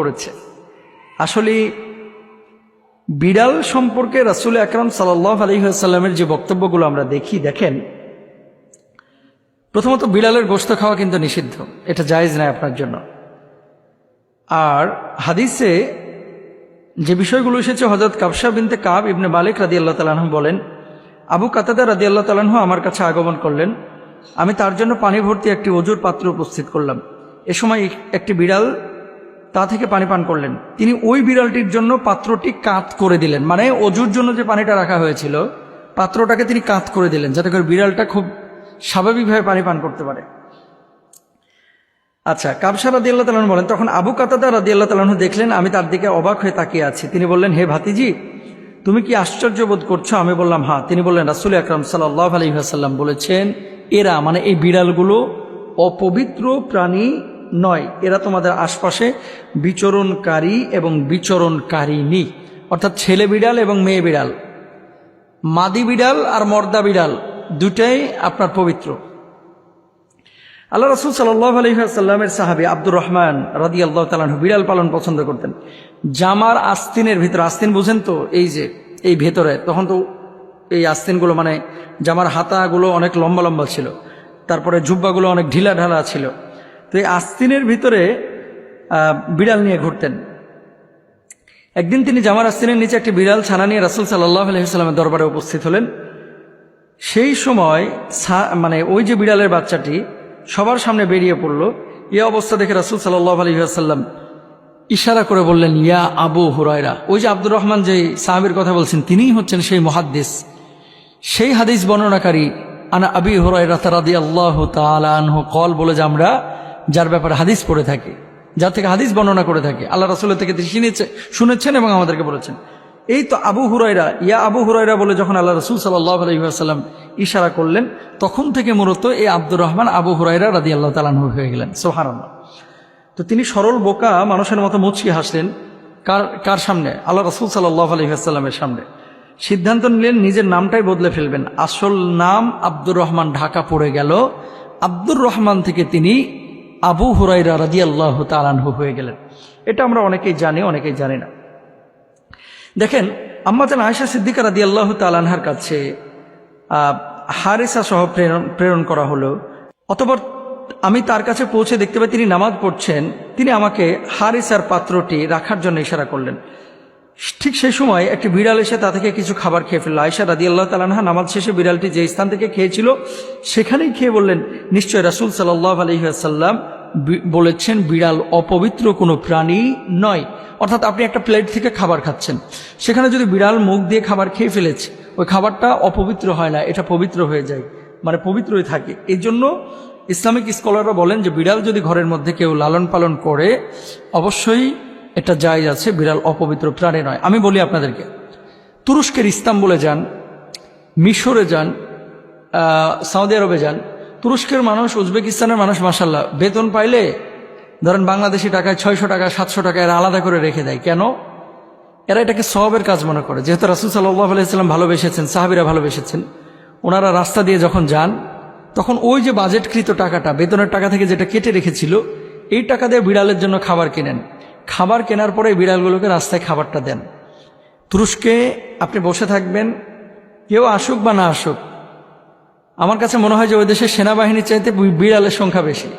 করেছে। আসলে বিড়াল সম্পর্কে রাসুল আকরম সাল্লাহ আলহিহাসাল্লামের যে বক্তব্যগুলো আমরা দেখি, দেখেন, প্রথমত বিড়ালের গোস্ত খাওয়া কিন্তু নিষিদ্ধ, এটা জায়েজ নয় আপনার জন্য। আর হাদিসে যে বিষয়গুলো এসেছে হজরত কাবসা বিনতে কাব ইবনে মালিক রাদি আল্লাহ তালাহ বলেন, আবু কাতাদা রাদি আল্লাহ তালাহ আমার কাছে আগমন করলেন। আমি তার জন্য পানি ভর্তি একটি অজুর পাত্র উপস্থিত করলাম। এ সময় একটি বিড়াল তা থেকে পানি পান করলেন। তিনি ওই বিড়ালটির জন্য পাত্রটি কাত করে দিলেন। মানে অজুর জন্য যে পানিটা রাখা হয়েছিল, পাত্রটাকে তিনি কাত করে দিলেন, যাতে করে বিড়ালটা খুব স্বাভাবিকভাবে পানি পান করতে পারে। আচ্ছা কাবসা রাদি আল্লাহ তালন বলেন, তখন আবু কাতাদা রাদি আল্লাহ তালন দেখলেন, আমি তার দিকে অবাক হয়ে তাকিয়ে আছি। তিনি বললেন, হে ভাতিজি, তুমি কি আশ্চর্য বোধ করছ? আমি বললাম হ্যাঁ। তিনি বললেন, রাসুল আকরম সাল্লাহ আলহিহাসাল্লাম বলেছেন, এরা মানে এই বিড়ালগুলো অপবিত্র প্রাণী নয়, এরা তোমাদের আশপাশে বিচরণকারী এবং বিচরণকারিনী অর্থাৎ ছেলে বিড়াল এবং মেয়ে বিড়াল। মাদি বিড়াল আর মর্দা বিড়াল দুটাই আপনার পবিত্র। আল্লাহ রসুল সাল্লাহ আলহিহাসাল্লামের সাহাবি আব্দুর রহমান রাদি আল্লাহ বিড়াল পালন পছন্দ করতেন। জামার আস্তিনের ভিতরে, আস্তিন বুঝেন তো, এই যে, এই ভেতরে, তখন তো এই আস্তিনগুলো মানে জামার হাতাগুলো অনেক লম্বা লম্বা ছিল, তারপরে জুব্বাগুলো অনেক ঢিলা ঢালা ছিল। তো এই আস্তিনের ভিতরে বিড়াল নিয়ে ঘুরতেন। একদিন তিনি জামার আস্তিনের নিচে একটি বিড়াল ছানা নিয়ে রাসুল সাল্লাহ আলহিহাস্লামের দরবারে উপস্থিত হলেন। সেই সময় মানে ওই যে বিড়ালের বাচ্চাটি সবার সামনে বেরিয়ে পড়ল। এ অবস্থা দেখে রাসুল সাল্লাহ আলহিহাসাল্লাম ইশারা করে বললেন, ইয়া আবু হুরায়রা। ওই যে আব্দুর রহমান যে সাহাবির কথা বলছেন, তিনিই হচ্ছেন সেই মহাদ্দেশ সেই হাদিস বর্ণনাকারী, আনা আবি হুরায়রা তারাদি আল্লাহ তালাহ কল বলে যে আমরা যার ব্যাপারে হাদিস পড়ে থাকি, যার থেকে হাদিস বর্ণনা করে থাকি। আল্লাহ রাসুলের থেকে তিনি শুনেছে শুনেছেন এবং আমাদেরকে বলেছেন। এই তো আবু হুরাইরা ইয়া আবু হুরাইরা বলে যখন আল্লাহ রসুল সাল্লাহ আলহিহাসাল্লাম ইশারা করলেন, তখন থেকে মূলত এই আব্দুর রহমান আবু হুরাইরা রাদি আল্লাহ তালানহু হয়ে গেলেন। সোহারান্না তো তিনি সরল বোকা, মানুষের মতো মুচকি হাসলেন। কার কার সামনে? আল্লাহ রসুল সাল্লাহ আলহিহাস্লামের সামনে। সিদ্ধান্ত নিলেন নিজের নামটাই বদলে ফেলবেন। আসল নাম আব্দুর রহমান ঢাকা পড়ে গেল। আব্দুর রহমান থেকে তিনি আবু হুরাইরা রাজিয়াল্লাহ তালানহু হয়ে গেলেন। এটা আমরা অনেকেই জানি অনেকেই জানি না। দেখেন আম্মাজান আয়সা সিদ্দিকা রাদি আল্লাহ তালানহার কাছে হারেসা সহ প্রেরণ প্রেরণ করা হলো। অতপর আমি তার কাছে পৌঁছে দেখতে পাই, তিনি নামাজ পড়ছেন, তিনি আমাকে হারিসার পাত্রটি রাখার জন্য ইশারা করলেন। ঠিক সেই সময় একটি বিড়াল এসে তা থেকে কিছু খাবার খেয়ে ফেলল। আয়সা রাদি আল্লাহ তালানহা নামাজ শেষে বিড়ালটি যে স্থান থেকে খেয়েছিল, সেখানেই খেয়ে বললেন, নিশ্চয় রাসুল সাল্লাহ আলহিহাসাল্লাম বলেছেন, বিড়াল অপবিত্র কোনো প্রাণী নয়। অর্থাৎ আপনি একটা প্লেট থেকে খাবার খাচ্ছেন। সেখানে যদি বিড়াল মুখ দিয়ে খাবার খেয়ে ফেলেছে, ওই খাবারটা অপবিত্র হয় না, এটা পবিত্র হয়ে যায়। মানে পবিত্রই থাকে। এই জন্য ইসলামিক স্কলাররা বলেন যে, বিড়াল যদি ঘরের মধ্যে কেউ লালন পালন করে, অবশ্যই এটা জায়জ আছে, বিড়াল অপবিত্র প্রাণী নয়। আমি বলি আপনাদেরকে, তুরস্কের ইস্তাম্বুলে যান, মিশরে যান সৌদি আরবে যান, তুরস্কের মানুষ, উজবেকিস্তানের মানুষ মাসাল্লাহ বেতন পাইলে, ধরেন বাংলাদেশি টাকায় ছয়শো টাকা, সাতশো টাকা এরা আলাদা করে রেখে দেয়। কেন? এরা এটাকে সবের কাজ মনে করে। যেহেতু রাসুল সাল্লাহ আলাইসাল্লাম ভালোবেসেছেন, সাহাবিরা ভালোবেসেছেন, ওনারা রাস্তা দিয়ে যখন যান, তখন ওই যে বাজেটকৃত টাকাটা, বেতনের টাকা থেকে যেটা কেটে রেখেছিল, এই টাকা দিয়ে বিড়ালের জন্য খাবার কেনেন। খাবার কেনার পরে বিড়ালগুলোকে রাস্তায় খাবারটা দেন। তুরস্কে আপনি বসে থাকবেন, কেউ আসুক বা না আসুক, আমার কাছে মনে হয় যে ওই দেশের সেনাবাহিনীর চাইতে বিড়ালের সংখ্যা বেশি।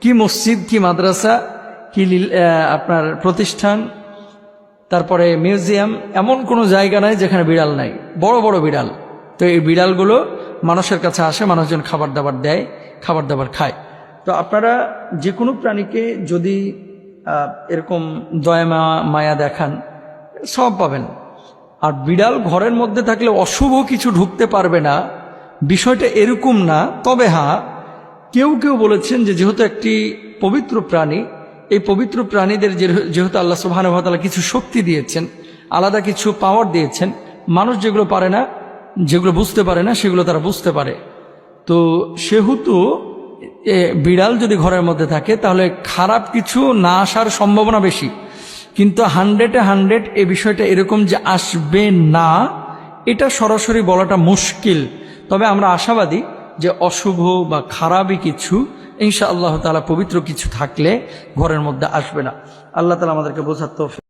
কি মসজিদ, কি মাদ্রাসা, কি আপনার প্রতিষ্ঠান, তারপরে মিউজিয়াম, এমন কোনো জায়গা নাই যেখানে বিড়াল নাই। বড় বড় বিড়াল। তো এই বিড়ালগুলো মানুষের কাছে আসে, মানুষজন খাবার দাবার দেয়, খাবার দাবার খায়। তো আপনারা যে কোনো প্রাণীকে যদি এরকম দয়া মায়া দেখান, সব পাবেন। আর বিড়াল ঘরের মধ্যে থাকলে অশুভ কিছু ঢুকতে পারবে না। বিষয়টা এরকম না। তবে হ্যাঁ কেউ কেউ বলেছেন যে যেহেতু একটি পবিত্র প্রাণী, এই পবিত্র প্রাণীদের যেহেতু আল্লাহ সুবাহানুভাতালা কিছু শক্তি দিয়েছেন, আলাদা কিছু পাওয়ার দিয়েছেন, মানুষ যেগুলো পারে না, যেগুলো বুঝতে পারে না, সেগুলো তারা বুঝতে পারে। তো সেহেতু এ, বিড়াল যদি ঘরের মধ্যে থাকে তাহলে খারাপ কিছু না আসার সম্ভাবনা বেশি। কিন্তু হান্ড্রেডে হান্ড্রেড এ বিষয়টা এরকম যে আসবে না এটা সরাসরি বলাটা মুশকিল। তবে আমরা আশাবাদী যে অশুভ বা খারাপই কিছু ইনশা আল্লাহ তালা পবিত্র কিছু থাকলে ঘরের মধ্যে আসবে না। আল্লাহ তালা আমাদেরকে বোঝার তৌফিক